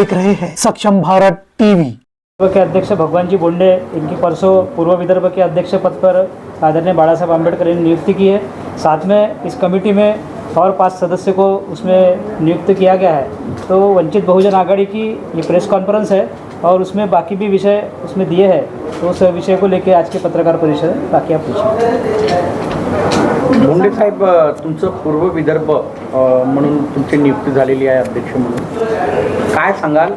देख रहे हैं। सक्षम भारत टीवी। के अध्यक्ष भगवान जी बोंडे इनकी परसों पूर्व विदर्भ के अध्यक्ष पद पर आदरणीय बाला साहब आम्बेडकर ने नियुक्ति की है। साथ में इस कमेटी में और पाँच सदस्य को उसमें नियुक्त किया गया है। तो वंचित बहुजन आघाड़ी की ये प्रेस कॉन्फ्रेंस है और उसमें बाकी भी विषय उसमें दिए हैं। तो उस विषय को लेकर आज के पत्रकार परिषद बाकी आप पूछिए। मुंडे साहेब तुमचं पूर्व विदर्भ म्हणून तुमची नियुक्ती झालेली आहे अध्यक्ष म्हणून. काय सांगाल?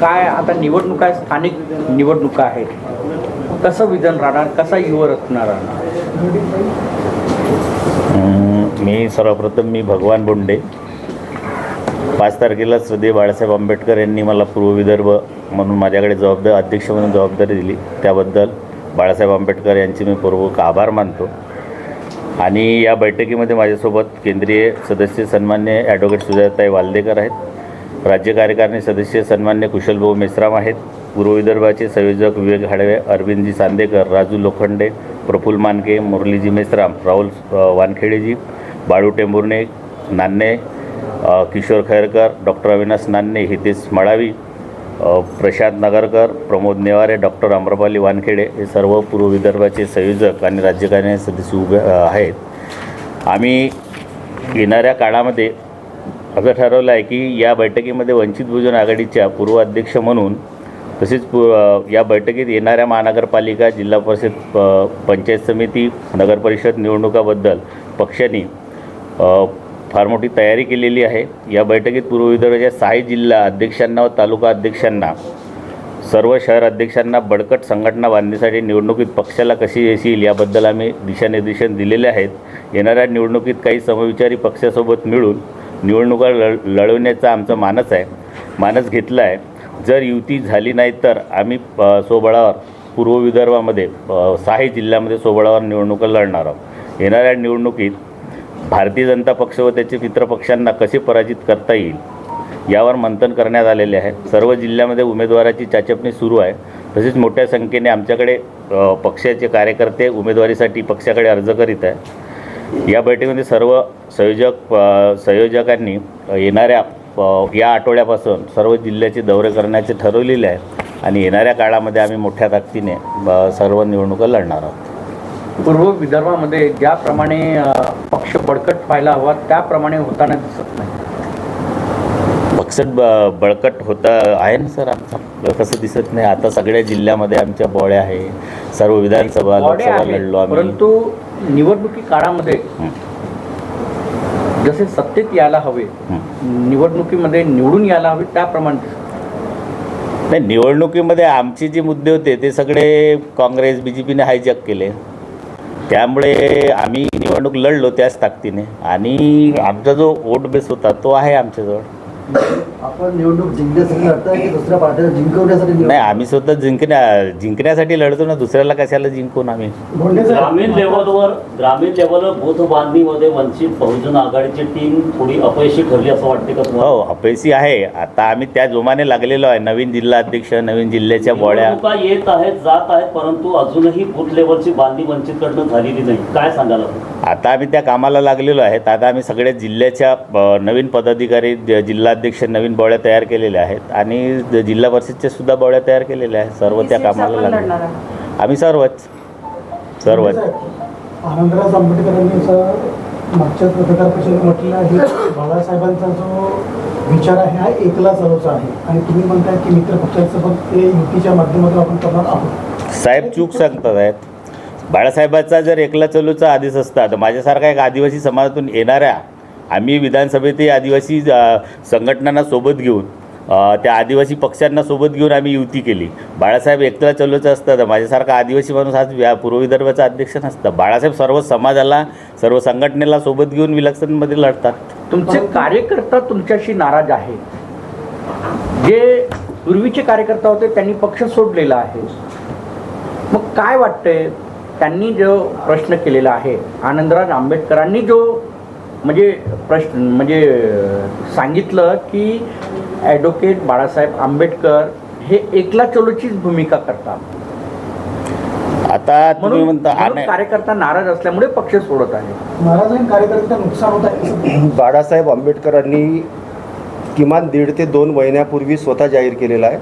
काय आता निवडणुका आहे, स्थानिक निवडणुका आहेत. कसं विजन राहणार कसा युवरत्न राहणार? मी सर्वप्रथम मी भगवान बोंडे. पाच तारखेला श्रद्धेय बाळासाहेब आंबेडकर यांनी मला पूर्व विदर्भ म्हणून माझ्याकडे जबाबदार अध्यक्ष म्हणून जबाबदारी दिली. त्याबद्दल बाळासाहेब आंबेडकर यांचे मी पूर्वक आभार मानतो. आणि या बैठकीमध्ये माझ्यासोबत केंद्रीय सदस्य सन्मान्य ॲडव्होकेट सुजाताई वाल्देकर आहेत. राज्य कार्यकारिणी सदस्य सन्मान्य कुशलभाऊ मेश्राम आहेत. पूर्व विदर्भाचे संयोजक विवेक हाडवे अरविंदजी सांदेकर राजू लोखंडे प्रफुल्ल मानके मुरलीजी मेश्राम राहुल वानखेडेजी बाळू टेंभुर्णे नान्ने किशोर खैरकर डॉक्टर अविनाश नान्ने हितेश मळावी प्रशांत नगरकर प्रमोद नेवारे डॉक्टर अम्रपाली वानखेडे हे सर्व पूर्व विदर्भाचे संयोजक आणि राज्यकारिणी सदस्य उभे आहेत. आम्ही येणाऱ्या काळामध्ये असं ठरवलं आहे की या बैठकीमध्ये वंचित बहुजन आघाडीच्या पूर्व अध्यक्ष म्हणून तसेच पु या बैठकीत येणाऱ्या महानगरपालिका जिल्हा परिषद प पंचायत समिती नगरपरिषद निवडणुकाबद्दल पक्षांनी फार मोठी तयारी केलेली आहे. या बैठकीत पूर्व विदर्भाच्या सहाही जिल्हा अध्यक्षांना व तालुका अध्यक्षांना सर्व शहर अध्यक्षांना बळकट संघटना बांधण्यासाठी निवडणुकीत पक्षाला कशी यश येईल याबद्दल आम्ही दिशानिर्देशन दिलेले आहेत. येणाऱ्या निवडणुकीत काही समविचारी पक्षासोबत मिळून निवडणुका लढ लढवण्याचा आमचा मानस आहे. मानस घेतला आहे जर युती झाली नाही तर आम्ही सोबळावर पूर्व विदर्भामध्ये अ, जिल्ह्यामध्ये सोबळावर निवडणुका लढणार आहोत. येणाऱ्या निवडणुकीत भारतीय जनता पक्ष व त्याचे मित्रपक्षांना कसे पराजित करता येईल यावर मंथन करण्यात आलेले आहे. सर्व जिल्ह्यामध्ये उमेदवाराची चाचपणी सुरू आहे. तसेच मोठ्या संख्येने आमच्याकडे पक्षाचे कार्यकर्ते उमेदवारीसाठी पक्षाकडे अर्ज करीत आहे या बैठकीमध्ये सर्व संयोजक संयोजकांनी येणाऱ्या या आठवड्यापासून सर्व जिल्ह्याचे दौरे करण्याचे ठरवलेले आहे आणि येणाऱ्या काळामध्ये आम्ही मोठ्या ताकदीने सर्व निवडणुका लढणार आहोत. पूर्व विदर्भामध्ये ज्याप्रमाणे पक्ष बळकट व्हायला हवा त्याप्रमाणे होताना दिसत नाही. पक्ष बळकट होता आहे ना सर आमचा? कसं दिसत नाही. आता सगळ्या जिल्ह्यामध्ये आमच्या बॉड्या आहे. सर्व विधानसभा लोकसभा लढलो आम्ही. परंतु निवडणुकी काळामध्ये जसे सत्तेत यायला हवे. निवडणुकीमध्ये निवडून यायला हवे त्याप्रमाणे नाही. निवडणुकीमध्ये आमचे जे मुद्दे होते ते सगळे काँग्रेस बी जे पीने हायजॅक केले. त्यामुळे आम्ही निवडणूक लढलो त्याच ताकदीने. आणि आमचा जो वोट बेस होता तो आहे आमच्याजवळ. आपण निवडणूक जिंकण्यासाठी लढताय की दुसऱ्या पार्टीला जिंकवण्यासाठी? नाही आम्ही स्वतः जिंकण्या जिंकण्यासाठी लढतो ना दुसऱ्याला कशाला जिंकून आम्ही? ग्रामीण लेवलवर ग्रामीण लेवलवर बूथ बांधणीमध्ये वंचित बहुजन आघाडीची टीम थोडी अपयशी ठरली असं वाटते का तुम्हाला? हो अपयशी आहे. आता आम्ही त्या जोमाने लागलेलो आहे. नवीन जिल्हा अध्यक्ष नवीन जिल्ह्याच्या बॉड्या निवडणुका येत आहेत जात आहेत परंतु अजूनही बूथ लेवलची बांधणी वंचितकडनं झालेली नाही. काय सांगाल आपण? आता आम्ही त्या कामाला लागलेलो आहेत आता आम्ही सगळ्या जिल्ह्याच्या अ, नवीन पदाधिकारी ज- जिल्हाध्यक्ष नवीन बॉड्या तयार केलेल्या आहेत आणि जिल्हा परिषदच्या सुद्धा बॉड्या तयार केलेल्या आहेत. सर्व त्या कामाला लागले. आम्ही सर्वच. सर्वच. आंबेडकरांनी मागच्या पत्रकार परिषदेत म्हटलं आहे बाळासाहेबांचा जो विचार आहे हा एकला चालूचा आहे. आणि तुम्ही म्हणताय की मित्र ते युतीच्या माध्यमातून आपण करणार आहोत. साहेब चूक सांगतात आहेत. बाळासाहेबाचा जर एकला चलूचा आदेश असता तर माझ्यासारखा एक आदिवासी समाजातून येणाऱ्या आम्ही विधानसभेतही आदिवासी संघटनांना सोबत घेऊन त्या आदिवासी पक्षांना सोबत घेऊन आम्ही युती केली. बाळासाहेब एकटा चलोचं असतं तर माझ्यासारखा आदिवासी माणूस आज व्या पूर्व विदर्भाचा अध्यक्ष नसतं. बाळासाहेब सर्व समाजाला सर्व संघटनेला सोबत घेऊन विलक्षणमध्ये लढतात. तुमचे कार्यकर्ता तुमच्याशी नाराज आहे जे पूर्वीचे कार्यकर्ता होते त्यांनी पक्ष सोडलेला आहे. मग काय वाटतंय? त्यांनी जो प्रश्न केलेला आहे आनंदराज आंबेडकरांनी जो म्हणजे प्रश्न म्हणजे सांगितलं की ॲडव्होकेट बाळासाहेब आंबेडकर हे एकला चलोचीच भूमिका करतात. आता तुम्ही म्हणता कार्यकर्ता नाराज असल्यामुळे पक्ष सोडत आहे. नुकसान होत बाळासाहेब आंबेडकरांनी किमान दीड ते दोन महिन्यापूर्वी स्वतः जाहीर केलेला आहे.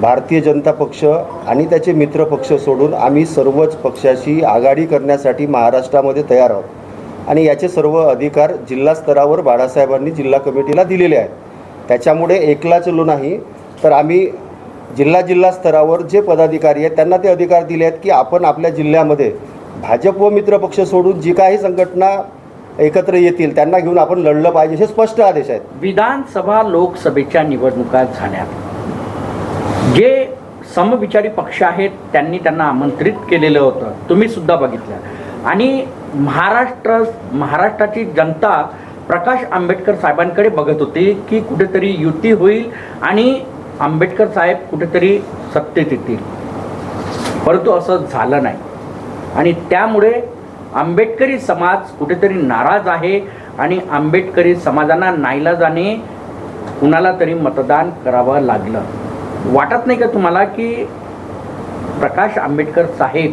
भारतीय जनता पक्ष आणि त्याचे मित्र पक्ष सोडून आम्ही सर्वच पक्षाशी आघाडी करण्यासाठी महाराष्ट्रामध्ये तयार आहोत. आणि याचे सर्व अधिकार जिल्हा स्तरावर बाळासाहेबांनी जिल्हा कमिटीला दिलेले आहेत. त्याच्यामुळे एकला चलो नाही. तर आम्ही जिल्हा जिल्हा स्तरावर जे पदाधिकारी आहेत त्यांना ते अधिकार दिले आहेत की आपण आपल्या जिल्ह्यामध्ये भाजप व मित्र पक्ष सोडून जी काही संघटना एकत्र येतील त्यांना घेऊन आपण लढलं पाहिजे हे स्पष्ट आदेश आहेत. विधानसभा लोकसभेच्या निवडणुका झाल्या जे समविचारी पक्ष आहेत त्यांनी त्यांना आमंत्रित केलेलं होतं. तुम्ही सुद्धा बघितलं. आणि महाराष्ट्र महाराष्ट्राची जनता प्रकाश आंबेडकर साहेबांकडे बघत होती की कुठेतरी युती होईल आणि आंबेडकर साहेब कुठेतरी सत्तेत येतील. परंतु असं झालं नाही. आणि त्यामुळे आंबेडकरी समाज कुठेतरी नाराज आहे आणि आंबेडकरी समाजांना नाईलाजाने कुणाला तरी मतदान करावं लागलं. वाटत नाही का तुम्हाला की प्रकाश आंबेडकर साहेब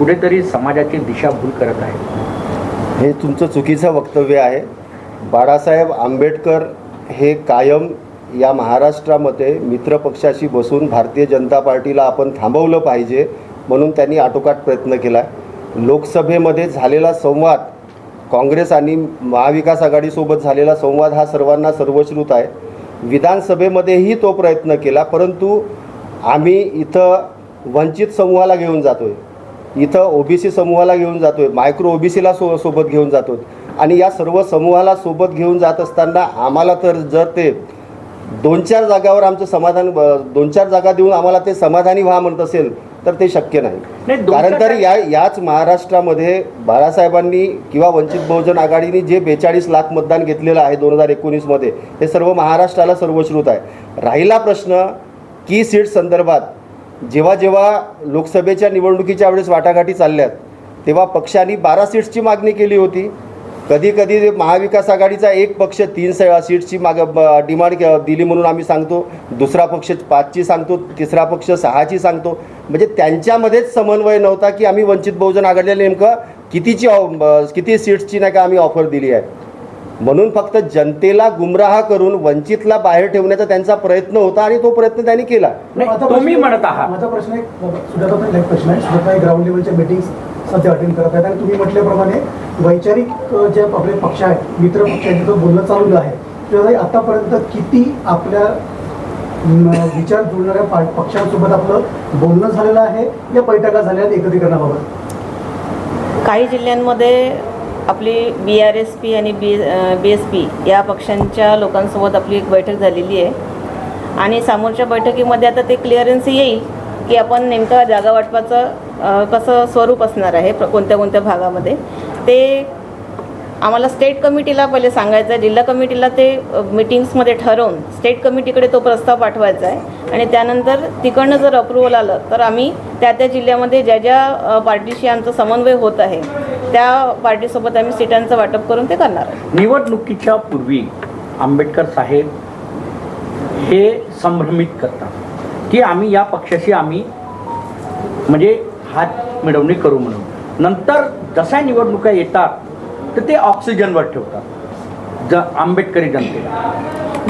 कुठेतरी समाजाची दिशाभूल करत आहेत हे तुमचं चुकीचं वक्तव्य आहे. बाळासाहेब आंबेडकर हे कायम या महाराष्ट्रामध्ये मित्रपक्षाशी बसून भारतीय जनता पार्टीला आपण थांबवलं पाहिजे म्हणून त्यांनी आटोकाट प्रयत्न केला. लोकसभेमध्ये झालेला संवाद काँग्रेस आणि महाविकास आघाडीसोबत झालेला संवाद हा सर्वांना सर्वश्रुत आहे. विधानसभेमध्येही तो प्रयत्न केला परंतु आम्ही इथं वंचित समूहाला घेऊन जातो आहे इथं ओबीसी समूहाला घेऊन जातो आहे मायक्रो ओबीसीला सो सोबत घेऊन जातो आणि या सर्व समूहाला सोबत घेऊन जात असताना आम्हाला तर जर ते दोन चार जागावर आमचं समाधान दोन चार जागा देऊन आम्हाला ते समाधानी व्हा म्हणत असेल तर ते शक्य नाही, कारण तर या याच महाराष्ट्रामध्ये बाळासाहेबांनी किंवा वंचित बहुजन आघाडीने जे बेचाळीस लाख मतदान घेतलेलं आहे दोन हजार एकोणीसमध्ये हे सर्व महाराष्ट्राला सर्वश्रुत आहे. राहिला प्रश्न की सीट संदर्भात जेव्हा जेव्हा लोकसभेच्या निवडणुकीच्या वेळेस वाटाघाटी चालल्यात तेव्हा पक्षांनी बारा सीट्सची मागणी केली होती. कधी कधी महाविकास आघाडीचा एक पक्ष तीन स- सीट्सची माग डिमांड दिली म्हणून आम्ही सांगतो. दुसरा पक्ष पाचची सांगतो. तिसरा पक्ष सहाची सांगतो. म्हणजे त्यांच्यामध्येच समन्वय नव्हता की आम्ही वंचित बहुजन आघाडीला नेमकं कितीची ऑ- ब- किती सीट्सची नाही का आम्ही ऑफर दिली आहे. म्हणून फक्त जनतेला गुमराह करून वंचितला बाहेर ठेवण्याचा त्यांचा प्रयत्न होता आणि तो प्रयत्न त्यांनी केला. तुम्ही म्हणत आहात. माझा प्रश्न एक सुजाता एक प्रश्न आहे. सुजाता ग्राउंड लेवलच्या मीटिंग सध्या अटेंड करत आहेत. आणि तुम्ही म्हटल्याप्रमाणे वैचारिक जे आपले पक्ष आहेत मित्र पक्षांचे तो बोलणं चालू आहे. सुजाताई आतापर्यंत किती आपल्या विचार जुळणाऱ्या पक्षांसोबत आपलं बोलणं झालेलं आहे? या बैठका झाल्या आहेत एकत्रीकरणाबाबत. काही जिल्ह्यांमध्ये आपली बी आर एस पी आणि बी बी एस पी या पक्षांच्या लोकांसोबत आपली एक बैठक झालेली आहे. आणि समोरच्या बैठकीमध्ये आता ते क्लिअरन्स येईल की आपण नेमका जागा वाटपाचं कसं स्वरूप असणार आहे कोणत्या कोणत्या भागामध्ये. ते आम्हाला स्टेट कमिटीला पहिले सांगायचं आहे. जिल्हा कमिटीला ते मिटिंग्समध्ये ठरवून स्टेट कमिटीकडे तो प्रस्ताव पाठवायचा आहे. आणि त्यानंतर तिकडनं जर अप्रुव्हल आलं तर आम्ही त्या त्या जिल्ह्यामध्ये ज्या ज्या पार्टीशी आमचा समन्वय होत आहे त्या पार्टीसोबत आम्ही सीटांचं वाटप करून ते करणार आहे निवडणुकीच्या पूर्वी आंबेडकर साहेब हे संभ्रमित करतात. की आम्ही या पक्षाशी आम्ही म्हणजे हात मिळवणी करू म्हणून. नंतर जशा निवडणुका येतात तर ते ऑक्सिजनवर ठेवतात. ज आंबेडकरी जनतेला.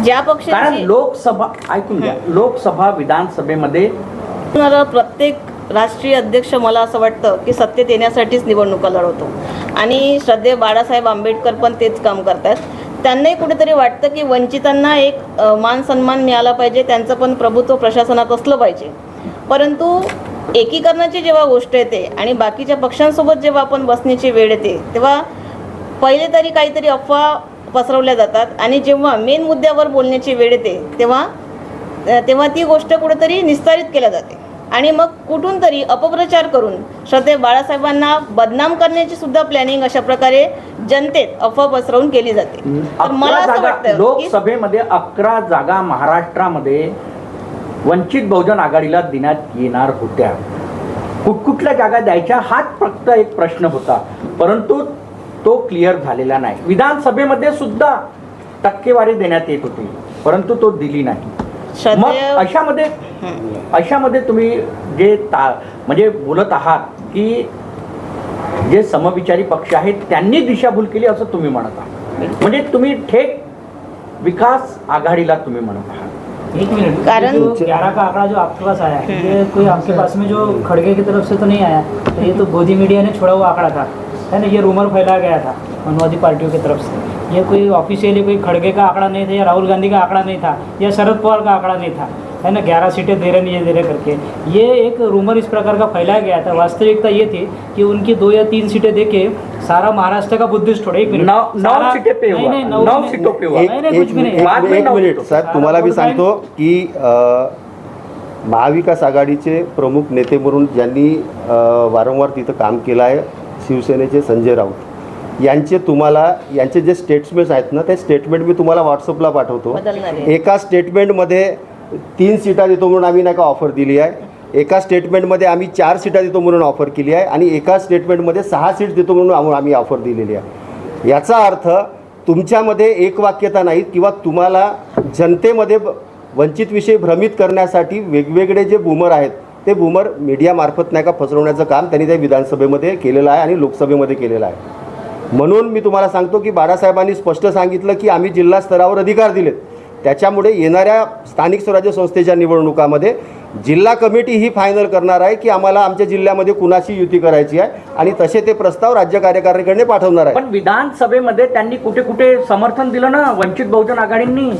ज्या कारण पक्षाची लोकसभा ऐकून घ्या लोकसभा विधानसभेमध्ये प्रत्येक राष्ट्रीय अध्यक्ष मला असं वाटतं की सत्तेत येण्यासाठीच निवडणुका लढवतो. आणि श्रद्धेय बाळासाहेब आंबेडकर पण तेच काम करतात त्यांनाही कुठेतरी वाटतं की वंचितांना एक मान सन्मान मिळाला पाहिजे त्यांचं पण प्रभुत्व प्रशासनात असलं पाहिजे. परंतु एकीकरणाची जेव्हा गोष्ट येते आणि बाकीच्या पक्षांसोबत जेव्हा आपण बसण्याची वेळ येते तेव्हा पहिले तरी काहीतरी अफवा पसरवल्या जातात आणि जेव्हा मेन मुद्द्यावर बोलण्याची वेळ येते तेव्हा तेव्हा ती गोष्ट कुठेतरी निस्तारित केल्या जाते. आणि मग कुठून तरी अपप्रचार करून श्रद्धे बाळासाहेबांना बदनाम करण्याची सुद्धा प्लॅनिंग अशा प्रकारे जनतेत अफवा पसरवून केली जाते. तर मला असं वाटतं लोकसभेमध्ये अकरा जागा महाराष्ट्रामध्ये वंचित बहुजन आघाडीला देण्यात येणार होत्या. कुठकुठल्या जागा द्यायच्या हाच फक्त एक प्रश्न होता. परंतु तो क्लिअर झालेला नाही. विधानसभेमध्ये सुद्धा टक्केवारी देण्यात येत होती. परंतु तो दिली नाही. मग अशामध्ये अशामध्ये तुम्ही जे ता म्हणजे बोलत आहात की जे समविचारी पक्ष आहेत त्यांनी दिशाभूल केली असं तुम्ही म्हणत आहात. म्हणजे तुम्ही थेट विकास आघाडीला तुम्ही म्हणत आहात. एक मिनट. कारण- ग्यारह का आंकड़ा जो आपके पास आया है. ये कोई आपके पास में जो खड़गे की तरफ से तो नहीं आया? तो ये तो गोदी मीडिया ने छोड़ा हुआ आंकड़ा था। है ना ये रूमर फैलाया गया था मनवादी पार्टियों की तरफ से। ये कोई ऑफिशियली कोई खड़गे का आंकड़ा नहीं था या राहुल गांधी का आंकड़ा नहीं था या शरद पवार का आंकड़ा नहीं था। है ना ग्यारह सीटें दे रहे नहीं ये दे रहे करके। ये एक रूमर इस प्रकार का फैलाया गया था। वास्तविकता ये थी कि उनकी दो या तीन सीटें देके सारा महाराष्ट्र का बुद्धिस्ट छोड़ा एक मिनट। नौ नौ सीटें पे हुआ। नौ सीटों पे हुआ। एक नहीं, नहीं, कुछ भी नहीं. एक- मिनिट. साहेब तुम्हाला मी सांगतो की महाविकास आघाडीचे प्रमुख नेते म्हणून ज्यांनी वारंवार तिथं काम केलं आहे शिवसेनेचे संजय राऊत. यांचे तुम्हाला यांचे जे स्टेटमेंट्स आहेत ना ते स्टेटमेंट मी तुम्हाला व्हॉट्सअपला पाठवतो. एका स्टेटमेंटमध्ये तीन सीटा देतो म्हणून आम्ही नाही का ऑफर दिली आहे. एका स्टेटमेंटमध्ये आम्ही चार सीटा देतो म्हणून ऑफर केली आहे आणि एका स्टेटमेंटमध्ये सहा सीट देतो म्हणून आम- आम्ही ऑफर दिलेली आहे. याचा अर्थ तुमच्यामध्ये एकवाक्यता नाही किंवा तुम्हाला जनतेमध्ये वंचितविषयी भ्रमित करण्यासाठी वेगवेगळे जे बूमर आहेत ते बूमर मीडियामार्फत नाही का फसवण्याचं काम त्यांनी त्या विधानसभेमध्ये केलेलं आहे आणि लोकसभेमध्ये केलेलं आहे. म्हणून मी तुम्हाला सांगतो की बाळासाहेबांनी स्पष्ट सांगितलं की आम्ही जिल्हा स्तरावर अधिकार दिलेत. त्याच्यामुळे येणाऱ्या स्थानिक स्वराज्य संस्थेच्या निवडणुकामध्ये जिल्हा कमिटी ही फायनल करणार आहे की आम्हाला आमच्या जिल्ह्यामध्ये कुणाशी युती करायची आहे आणि तसे ते प्रस्ताव राज्य कार्यकारिणीकडे पाठवणार आहे. पण विधानसभेमध्ये त्यांनी कुठे कुठे समर्थन दिलं ना? वंचित बहुजन आघाडींनी.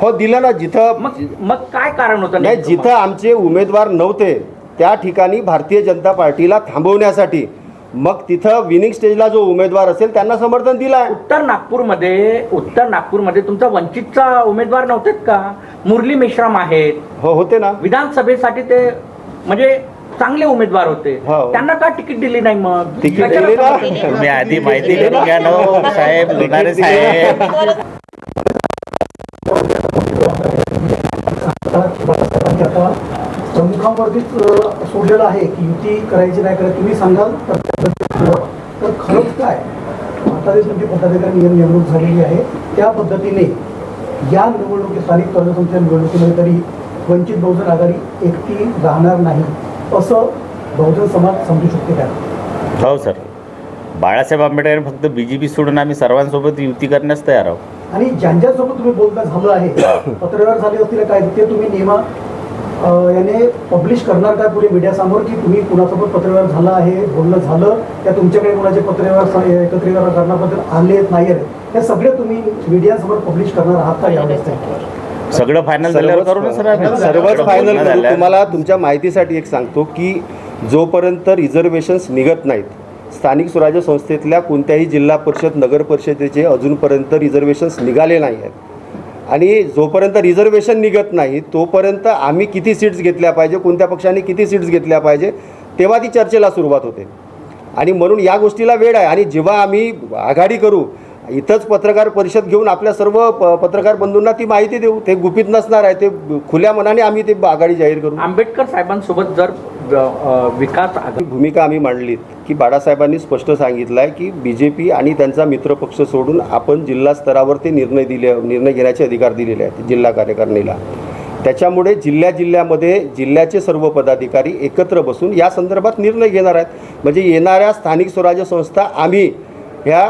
हो दिलं ना जिथं मग मग काय कारण होतं नाही जिथं आमचे उमेदवार नव्हते त्या ठिकाणी भारतीय जनता पार्टीला थांबवण्यासाठी मग तिथं विनिंग स्टेजला जो उमेदवार असेल त्यांना समर्थन दिलं उत्तर नागपूरमध्ये उत्तर नागपूरमध्ये तुमचा वंचितचा उमेदवार नव्हतेत का? मुरली मेश्राम आहेत. हो होते ना. विधानसभेसाठी ते म्हणजे चांगले उमेदवार होते. हो. त्यांना का तिकीट दिली नाही मग? तिकीट दिली ना? तुम्ही आधी माहिती करून घ्या ना हो, साहेब लोणारे साहेब. बाळासाहेबांनी आता प्रमुखांवरतीच अ, सोडलेलं आहे की युती करायची नाही करायची तुम्ही सांगाल? तर त्या पद्धतीनं. तर खरंच काय तुमची पदाधिकारी नियम नेमणूक झालेली आहे. त्या पद्धतीने या निवडणुकी स्थानिक स्वराज्य संस्थेच्या निवडणुकीमध्ये तरी वंचित बहुजन आघाडी एकटी राहणार नाही असं बहुजन समाज समजू शकते काय हो सर. बाळासाहेब आंबेडकर फक्त बी जे पी सोडून आम्ही सर्वांसोबत युती करण्यास तयार आहोत. आणि ज्यांच्यासोबत तुम्ही बोलता झालं आहे पत्रव्यवहार झाले असतील काय ते तुम्ही नियमा याने पब्लिश करणार काय पुढे मीडियासमोर की तुम्ही कुणासोबत पत्रव्यवहार झाला आहे बोलणं झालं त्या तुमच्याकडे कुणाचे पत्रव्यवहार एकत्रीकरण करण्याबद्दल आले नाही आले हे सगळे तुम्ही मीडियासमोर पब्लिश करणार आहात का यावेळेस? सगळं फायनल झाल्यावर करू ना सर आम्ही सर्वच फायनल झालं. तुम्हाला तुमच्या माहितीसाठी एक सांगतो की जोपर्यंत रिझर्वेशन्स निघत नाहीत स्थानिक स्वराज्य संस्थेतल्या कोणत्याही जिल्हा परिषद नगर परिषदेचे अजूनपर्यंत रिझर्वेशन्स निघाले नाही आहेत. आणि जोपर्यंत रिझर्वेशन निघत नाही तोपर्यंत आम्ही किती सीट्स घेतल्या पाहिजे कोणत्या पक्षाने किती सीट्स घेतल्या पाहिजे तेव्हा ती चर्चेला सुरुवात होते. आणि म्हणून या गोष्टीला वेळ आहे. आणि जेव्हा आम्ही आघाडी करू इथंच पत्रकार परिषद घेऊन आपल्या सर्व प पत्रकार बंधूंना ती माहिती देऊ. ते गुपित नसणार आहे ते खुल्या मनाने आम्ही ते आघाडी जाहीर करू. आंबेडकर साहेबांसोबत जर विकास आघाडी भूमिका आम्ही मांडलीत की बाळासाहेबांनी स्पष्ट सांगितलं आहे की बी जे पी आणि त्यांचा मित्रपक्ष सोडून आपण जिल्हा स्तरावर ते निर्णय दिले निर्णय घेण्याचे अधिकार दिलेले आहेत जिल्हा कार्यकारिणीला. त्याच्यामुळे जिल्ह्या जिल्ह्यामध्ये जिल्ह्याचे सर्व पदाधिकारी एकत्र बसून या संदर्भात निर्णय घेणार आहेत. म्हणजे येणाऱ्या स्थानिक स्वराज्य संस्था आम्ही ह्या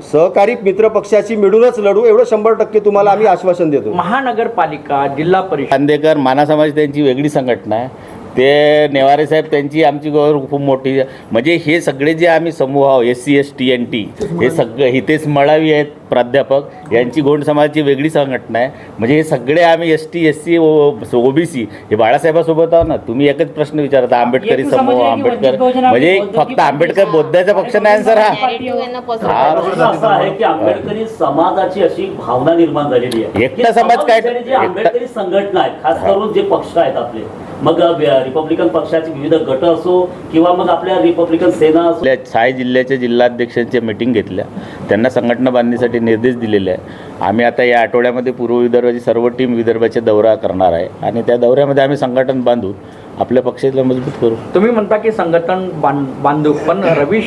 सहकारी मित्रपक्षाची मिळूनच लढू एवढं शंभर टक्के तुम्हाला आम्ही आश्वासन देतो. महानगरपालिका जिल्हा परिषद. खांदेकर माना समाज त्यांची वेगळी संघटना आहे. ते नेवारे साहेब त्यांची आमची गौर खूप मोठी म्हणजे हे सगळे जे आम्ही समूह आहोत S C S T N T हे सगळे हितेश मळावी आहेत प्राध्यापक. यांची गोंड समाजाची वेगळी संघटना आहे. म्हणजे हे सगळे आम्ही S T S C O B C हे बाळासाहेबासोबत आहो ना तुम्ही एकच प्रश्न विचारता आंबेडकरी समूह आहे आंबेडकर. म्हणजे फक्त आंबेडकर बौद्धाचा पक्ष नाही सर हा. हा. आहे आंबेडकरी समाजाची अशी भावना निर्माण झालेली आहे. एकटा समाज काय- संघटना आहेत खास करून जे पक्ष आहेत आपले मग रिपब्लिकन पक्षाचे विविध गट असो किंवा मग आपल्या रिपब्लिकन सेना असो. आपल्या सहा जिल्ह्याच्या जिल्हाध्यक्षांच्या मिटिंग घेतल्या. त्यांना संघटना बांधणीसाठी निर्देश दिलेले आहे आम्ही आता या आठवड्यामध्ये पूर्व विदर्भाची सर्व टीम विदर्भाचे दौरा करणार आहे. आणि त्या दौऱ्यामध्ये आम्ही संघटन बांधून आपल्या पक्षाला मजबूत करू. तुम्ही म्हणता की संघटन बांध- बांधू पण रवी